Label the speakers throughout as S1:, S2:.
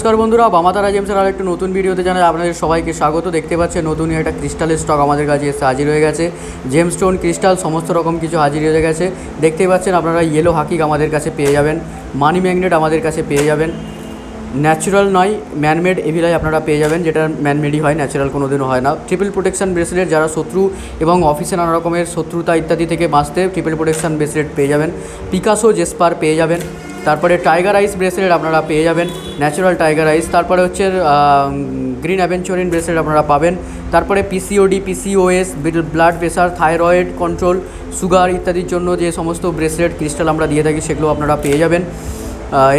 S1: নমস্কার বন্ধুরা বামাতারা জেমসের আর একটা নতুন ভিডিওতে জানাই আপনাদের সবাইকে স্বাগত। দেখতে পাচ্ছেন নতুন একটা ক্রিস্টালের স্টক আমাদের কাছে এসে হাজির হয়ে গেছে। জেমস্টোন ক্রিস্টাল সমস্ত রকম কিছু হাজির হয়ে গেছে। দেখতেই পাচ্ছেন আপনারা ইয়েলো হাকিক আমাদের কাছে পেয়ে যাবেন। মানি ম্যাগনেট আমাদের কাছে পেয়ে যাবেন। ন্যাচারাল নয় ম্যানমেড এভিলাই আপনারা পেয়ে যাবেন, যেটা ম্যানমেডই হয় ন্যাচারাল কোনো দিনও হয় না। ট্রিপল প্রোটেকশন ব্রেসলেট যারা শত্রু এবং অফিসে নানা রকমের শত্রুতা ইত্যাদি থেকে বাঁচতে ট্রিপল প্রোটেকশন ব্রেসলেট পেয়ে যাবেন। পিকাসো জেসপার পেয়ে যাবেন। তারপরে টাইগার আইস ব্রেসলেট আপনারা পেয়ে যাবেন, ন্যাচারাল টাইগার আইস। তারপরে হচ্ছে গ্রিন অ্যাভেঞ্চুরিন ব্রেসলেট আপনারা পাবেন। তারপরে PCOD PCOS blood pressure thyroid control sugar ইত্যাদির জন্য যে সমস্ত ব্রেসলেট ক্রিস্টাল আমরা দিয়ে থাকি, সেগুলো আপনারা পেয়ে যাবেন।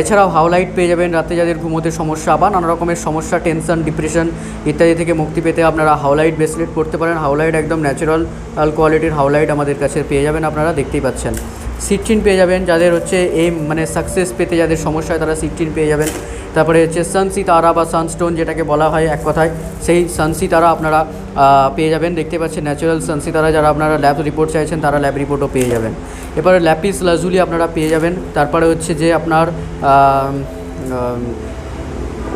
S1: এছাড়াও হাওলাইট পেয়ে যাবেন, রাতে যাদের ঘুমোতে সমস্যা বা নানা রকমের সমস্যা টেনশন ডিপ্রেশন ইত্যাদি থেকে মুক্তি পেতে আপনারা হাওলাইট ব্রেসলেট করতে পারেন। হাওলাইট একদম ন্যাচারাল কোয়ালিটির হাওলাইট আমাদের কাছে পেয়ে যাবেন আপনারা, দেখতেই পাচ্ছেন। সিটচিন পেয়ে যাবেন, যাদের হচ্ছে এম মানে সাকসেস পেতে যাদের সমস্যা হয় তারা সিটচিন পেয়ে যাবেন। তারপরে হচ্ছে সানসি তারা বা সানস্টোন যেটাকে বলা হয় এক কথায়, সেই সানসি তারা আপনারা পেয়ে যাবেন। দেখতে পাচ্ছেন ন্যাচারাল সানসি তারা যারা আপনারা ল্যাব রিপোর্ট চাইছেন, তারা ল্যাব রিপোর্টও পেয়ে যাবেন। এবারে ল্যাপিস লাজুলি আপনারা পেয়ে যাবেন। তারপরে হচ্ছে যে আপনার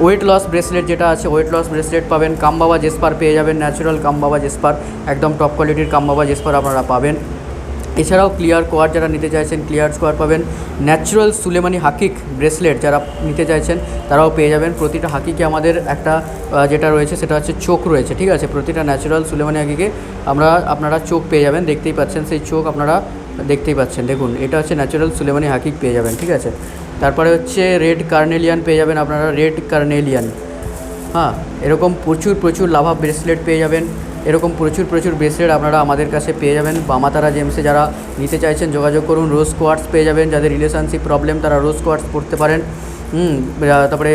S1: ওয়েট লস ব্রেসলেট যেটা আছে ওয়েট লস ব্রেসলেট পাবেন। কামবাবা জেসপার পেয়ে যাবেন ন্যাচারাল কামবাবা জেসপার একদম টপ কোয়ালিটির কামবাবা জেসপার আপনারা পাবেন। এছাড়াও ক্লিয়ার কোয়ার যারা নিতে চাইছেন, ক্লিয়ার স্কোয়ার পাবেন। ন্যাচারাল সুলেমানি হাকিক ব্রেসলেট যারা নিতে চাইছেন, তারাও পেয়ে যাবেন। প্রতিটা হাকিকে আমাদের একটা যেটা রয়েছে সেটা হচ্ছে চোখ রয়েছে, ঠিক আছে? প্রতিটা ন্যাচারাল সুলেমানি হাকিকে আমরা, আপনারা চোখ পেয়ে যাবেন, দেখতেই পাচ্ছেন। সেই চোখ আপনারা দেখতেই পাচ্ছেন। দেখুন, এটা হচ্ছে ন্যাচারাল সুলেমানি হাকিক পেয়ে যাবেন, ঠিক আছে? তারপরে হচ্ছে রেড কার্নেলিয়ান পেয়ে যাবেন আপনারা, রেড কার্নেলিয়ান। হ্যাঁ এরকম প্রচুর প্রচুর লাভা ব্রেসলেট পেয়ে যাবেন। এরকম প্রচুর প্রচুর ব্রেসলেট আপনারা আমাদের কাছে পেয়ে যাবেন। বামাতারা জেমসে যারা নিতে চাইছেন, যোগাযোগ করুন। রোজ কোয়ার্টস পেয়ে যাবেন, যাদের রিলেশনশিপ প্রবলেম তারা রোজ কোয়ার্টস পড়তে পারেন। হুম তারপরে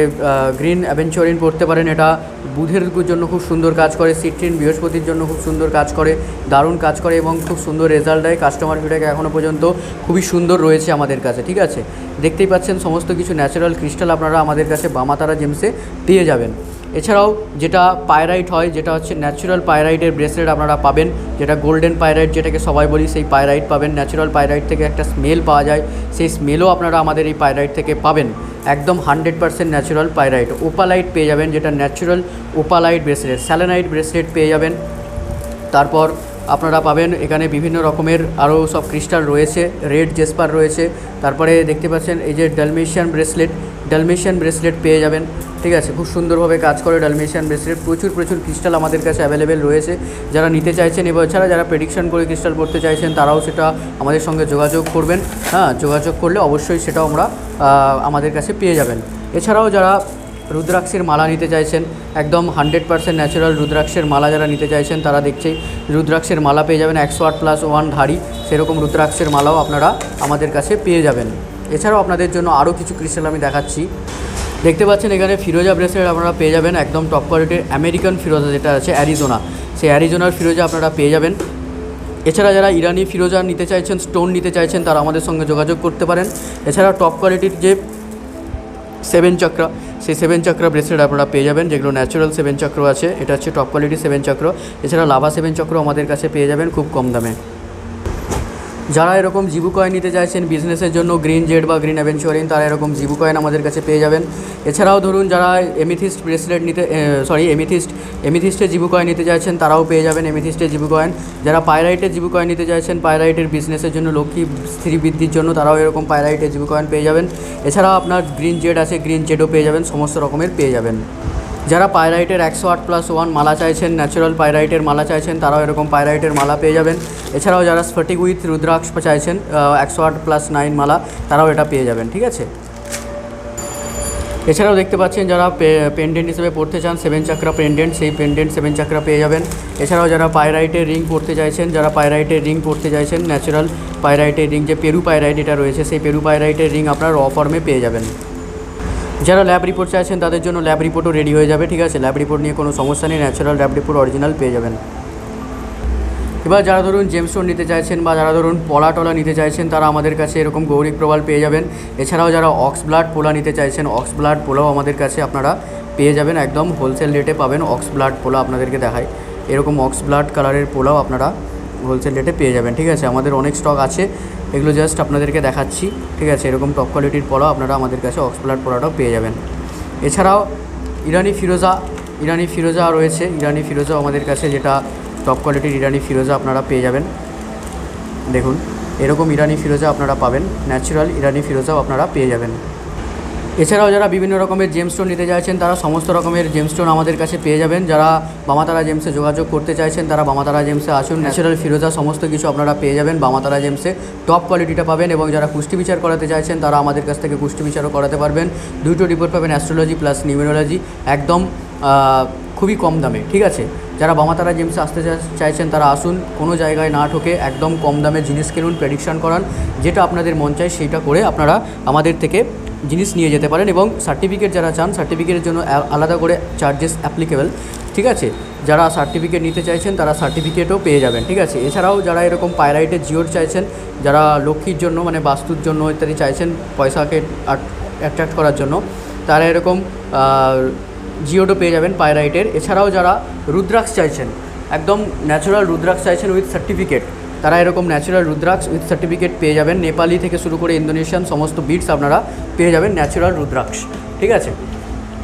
S1: গ্রিন অ্যাভেঞ্চরিন পড়তে পারেন। এটা বুধের জন্য খুব সুন্দর কাজ করে সিট্রিন বৃহস্পতির জন্য খুব সুন্দর কাজ করে, দারুণ কাজ করে এবং খুব সুন্দর রেজাল্ট দেয়। কাস্টমার ফিডব্যাক এখনও পর্যন্ত খুবই সুন্দর রয়েছে আমাদের কাছে, ঠিক আছে? দেখতেই পাচ্ছেন, সমস্ত কিছু ন্যাচারাল ক্রিস্টাল আপনারা আমাদের কাছে বামাতারা জেমসে পেয়ে যাবেন। এছাড়াও যেটা পায়রাইট হয়, যেটা হচ্ছে ন্যাচারাল পায়রাইটের ব্রেসলেট আপনারা পাবেন, যেটা গোল্ডেন পায়রাইট যেটাকে সবাই বলি, সেই পায়রাইট পাবেন। ন্যাচারাল পায়রাইট থেকে একটা স্মেল পাওয়া যায়, সেই স্মেলও আপনারা আমাদের এই পায়রাইট থেকে পাবেন। একদম hundred percent natural pyrite opalite পেয়ে যাবেন, যেটা natural opalite bracelet selenite bracelet পেয়ে যাবেন। তারপর আপনারা পাবেন, এখানে বিভিন্ন রকমের আরও সব ক্রিস্টাল রয়েছে রেড জেসপার রয়েছে। তারপরে দেখতে পাচ্ছেন, এই যে ডালমেশিয়ান ব্রেসলেট ডালমেশিয়ান ব্রেসলেট পেয়ে যাবেন। ঠিক আছে? খুব সুন্দরভাবে কাজ করে ডালমেশিয়ান ব্রেসলেট প্রচুর প্রচুর ক্রিস্টাল আমাদের কাছে অ্যাভেলেবেল রয়েছে। যারা নিতে চাইছেন এবং এছাড়া যারা প্রেডিকশন করে ক্রিস্টাল পড়তে চাইছেন, তারাও সেটা আমাদের সঙ্গে যোগাযোগ করবেন। হ্যাঁ যোগাযোগ করলে অবশ্যই সেটাও আমরা আমাদের কাছে পেয়ে যাবেন। এছাড়াও যারা রুদ্রাক্ষের মালা নিতে চাইছেন, একদম হান্ড্রেড পার্সেন্ট ন্যাচারাল রুদ্রাক্ষের মালা যারা নিতে চাইছেন, তারা দেখছেই। রুদ্রাক্ষের মালা পেয়ে যাবেন একশো আট প্লাস ওয়ান ধাড়ি। সেরকম রুদ্রাক্ষের মালাও আপনারা আমাদের কাছে পেয়ে যাবেন। এছাড়াও আপনাদের জন্য আরও কিছু ক্রিস্টাল আমি দেখাচ্ছি। দেখতে পাচ্ছেন এখানে ফিরোজা ব্রেসলেট আপনারা পেয়ে যাবেন, একদম টপ কোয়ালিটির আমেরিকান ফিরোজা যেটা আছে অ্যারিজোনা সেই অ্যারিজোনার ফিরোজা আপনারা পেয়ে যাবেন। এছাড়া যারা ইরানি ফিরোজা নিতে চাইছেন স্টোন নিতে চাইছেন, তারা আমাদের সঙ্গে যোগাযোগ করতে পারেন। এছাড়া টপ কোয়ালিটির যে সেভেন চক্র সেই সেভেন চক্র ব্রেসলেট আপনারা পেয়ে যাবেন, যেগুলো ন্যাচারাল সেভেন চক্র আছে। এটা হচ্ছে টপ কোয়ালিটি সেভেন চক্র এছাড়া লাভা সেভেন চক্র আমাদের কাছে পেয়ে যাবেন খুব কম দামে। যারা এরকম জিবু কয়েন নিতে চাইছেন বিজনেসের জন্য, গ্রিন জেড বা গ্রিন অ্যাভেঞ্চুরিন, তারা এরকম জিবু কয়েন আমাদের কাছে পেয়ে যাবেন। এছাড়াও ধরুন যারা এমিথিস্ট ব্রেসলেট নিতে সরি এমিথিস্ট এমিথিস্টের জিবু কয়েন নিতে চাইছেন, তারাও পেয়ে যাবেন এমিথিস্টের জিবু কয়েন। যারা পায়রাইটের জিবু কয়েন নিতে চাইছেন পায়রাইটের বিজনেসের জন্য, লক্ষ্মী স্ত্রী বৃদ্ধির জন্য, তারাও এরকম পায়রাইটের জিবু কয়েন পেয়ে যাবেন। এছাড়াও আপনার গ্রিন জেড আছে, গ্রিন জেডও পেয়ে যাবেন, সমস্ত রকমের পেয়ে যাবেন। যারা পায়রাইটের একশো আট প্লাস ওয়ান মালা চাইছেন ন্যাচারাল পায়রাইটের মালা চাইছেন, তারাও এরকম পায়রাইটের মালা পেয়ে যাবেন। এছাড়াও যারা স্ফটিক উইথ রুদ্রাক্ষ চাইছেন একশো আট প্লাস নাইন মালা, তারাও এটা পেয়ে যাবেন, ঠিক আছে? এছাড়াও দেখতে পাচ্ছেন যারা পেন্ডেন্ট হিসেবে পড়তে চান সেভেন চাকরা পেন্ডেন্ট সেই পেন্ডেন্ট সেভেন চাকরা পেয়ে যাবেন। এছাড়াও যারা পায়রাইটের রিং পড়তে চাইছেন, যারা পায়রাইটের রিং পড়তে চাইছেন ন্যাচারাল পায়রাইটের রিং যে পেরু পায়রাইট এটা রয়েছে, সেই পেরু পায়রাইটের রিং আপনার র ফর্মে পেয়ে যাবেন। যারা ল্যাব রিপোর্ট চাইছেন, তাদের জন্য ল্যাব রিপোর্টও রেডি হয়ে যাবে, ঠিক আছে? ল্যাব রিপোর্ট নিয়ে কোনো সমস্যা নেই ন্যাচারাল ল্যাব রিপোর্ট অরিজিনাল পেয়ে যাবেন। এবার যারা ধরুন জেমস্টোন নিতে চাইছেন বা যারা ধরুন পলা টলা নিতে চাইছেন, তারা আমাদের কাছে এরকম গৌরিক প্রবাল পেয়ে যাবেন। এছাড়াও যারা অক্স ব্লাড পোলা নিতে চাইছেন অক্স ব্লাড পোলাও আমাদের কাছে আপনারা পেয়ে যাবেন। একদম হোলসেল রেটে পাবেন অক্স ব্লাড পোলা আপনাদেরকে দেখায়। এরকম অক্স ব্লাড কালারের পোলাও আপনারা হোলসেল রেটে পেয়ে যাবেন, ঠিক আছে? আমাদের অনেক স্টক আছে, এগুলো জাস্ট আপনাদেরকে দেখাচ্ছি, ঠিক আছে? এরকম টপ কোয়ালিটির পোলাও আপনারা আমাদের কাছে অক্স ব্লাড পোলাটাও পেয়ে যাবেন। এছাড়াও ইরানি ফিরোজা ইরানি ফিরোজা রয়েছে ইরানি ফিরোজা আমাদের কাছে যেটা টপ কোয়ালিটির ইরানি ফিরোজা আপনারা পেয়ে যাবেন। দেখুন, এরকম ইরানি ফিরোজা আপনারা পাবেন ন্যাচারাল ইরানি ফিরোজাও আপনারা পেয়ে যাবেন। এছাড়াও যারা বিভিন্ন রকমের জেমস্টোন নিতে চাইছেন, তারা সমস্ত রকমের জেমস্টোন আমাদের কাছে পেয়ে যাবেন। যারা বামাতারা জেমসে যোগাযোগ করতে চাইছেন, তারা বামাতারা জেমসে আসুন। ন্যাচারাল ফিরোজা সমস্ত কিছু আপনারা পেয়ে যাবেন। বামাতারা জেমসে টপ কোয়ালিটিটা পাবেন এবং যারা কুষ্টি বিচার করাতে চাইছেন, তারা আমাদের কাছ থেকে কুষ্টি বিচারও করাতে পারবেন। দুটো রিপোর্ট পাবেন অ্যাস্ট্রোলজি প্লাস নিউমেরোলজি একদম খুবই কম দামে, ঠিক আছে? যারা বামাতারা জেমসে আসতে চাইছেন, তারা আসুন। কোনো জায়গায় না ঠকে একদম কম দামে জিনিস কিনুন প্রেডিকশন করান। যেটা আপনাদের মন চায় সেইটা করে আপনারা আমাদের থেকে জিনিস নিয়ে যেতে পারেন এবং সার্টিফিকেট যারা চান সার্টিফিকেটের জন্য আলাদা করে চার্জেস অ্যাপ্লিকেবল ঠিক আছে? যারা সার্টিফিকেট নিতে চাইছেন, তারা সার্টিফিকেটও পেয়ে যাবেন, ঠিক আছে? এছাড়াও যারা এরকম পায়রাইটের জিওর চাইছেন, যারা লক্ষ্মীর জন্য মানে বাস্তুর জন্য ইত্যাদি চাইছেন, পয়সাকে অ্যাট্রাক্ট করার জন্য, তারা এরকম জিওডো পেয়ে যাবেন পায়রাইটের এছাড়াও যারা রুদ্রাক্ষ চাইছেন, একদম ন্যাচারাল রুদ্রাক্ষ চাইছেন উইথ সার্টিফিকেট তারা এরকম ন্যাচারাল রুদ্রাক্ষ উইথ সার্টিফিকেট পেয়ে যাবেন। নেপালি থেকে শুরু করে ইন্দোনেশিয়ান সমস্ত বিটস আপনারা পেয়ে যাবেন ন্যাচারাল রুদ্রাক্ষ। ঠিক আছে?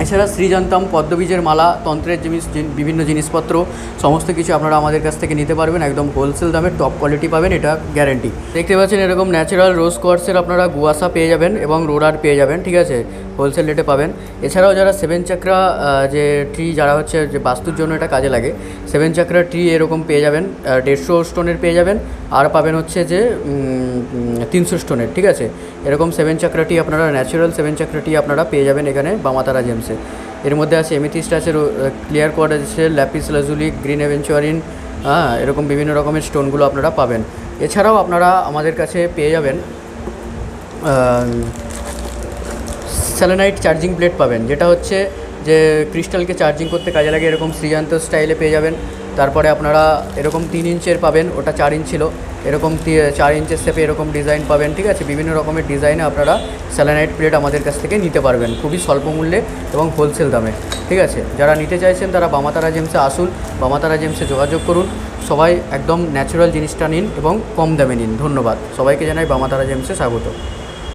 S1: এছাড়া শ্রীজান্তম পদ্মবীজের মালা, তন্ত্রের জিনিস বিভিন্ন জিনিসপত্র, সমস্ত কিছু আপনারা আমাদের কাছ থেকে নিতে পারবেন। একদম হোলসেল দামে টপ কোয়ালিটি পাবেন, এটা গ্যারেন্টি দেখতে পাচ্ছেন এরকম ন্যাচারাল রোজ কোয়ার্সের আপনারা গুয়াসা পেয়ে যাবেন এবং রোরার পেয়ে যাবেন। ঠিক আছে? হোলসেল রেটে পাবেন। এছাড়াও যারা সেভেন চাকরা যে ট্রি যারা হচ্ছে যে বাস্তুর জন্য এটা কাজে লাগে, সেভেন চাকরা ট্রি এরকম পেয়ে যাবেন দেড়শো স্টোনের পেয়ে যাবেন, আর পাবেন হচ্ছে যে তিনশো স্টোনের, ঠিক আছে? এরকম সেভেন চাকরাটি আপনারা, ন্যাচারাল সেভেন চাকরাটি আপনারা পেয়ে যাবেন এখানে বামাতারা জেমসে। এর মধ্যে আছে এমিথিস্ট আছে ক্লিয়ার কোয়াড আছে, ল্যাপিস লাজুলি, গ্রিন এভেঞ্চুয়ারিন হ্যাঁ এরকম বিভিন্ন রকমের স্টোনগুলো আপনারা পাবেন। এছাড়াও আপনারা আমাদের কাছে পেয়ে যাবেন স্যালেনাইট চার্জিং প্লেট পাবেন, যেটা হচ্ছে যে ক্রিস্টালকে চার্জিং করতে কাজে লাগে, এরকম শ্রীজান্ত স্টাইলে পেয়ে যাবেন। তারপরে আপনারা এরকম তিন ইঞ্চের পাবেন, ওটা চার ইঞ্চ ছিল। এরকম চার ইঞ্চের শেপে এরকম ডিজাইন পাবেন, ঠিক আছে? বিভিন্ন রকমের ডিজাইনে আপনারা স্যালানাইট প্লেট আমাদের কাছ থেকে নিতে পারবেন, খুবই স্বল্প মূল্যে এবং হোলসেল দামে, ঠিক আছে? যারা নিতে চাইছেন, তারা বামাতারা জেমসে আসুন, বামাতারা জেমসে যোগাযোগ করুন। সবাই একদম ন্যাচারাল জিনিসটা নিন এবং কম দামে নিন। ধন্যবাদ। সবাইকে জানাই বামাতারা জেমসে স্বাগত।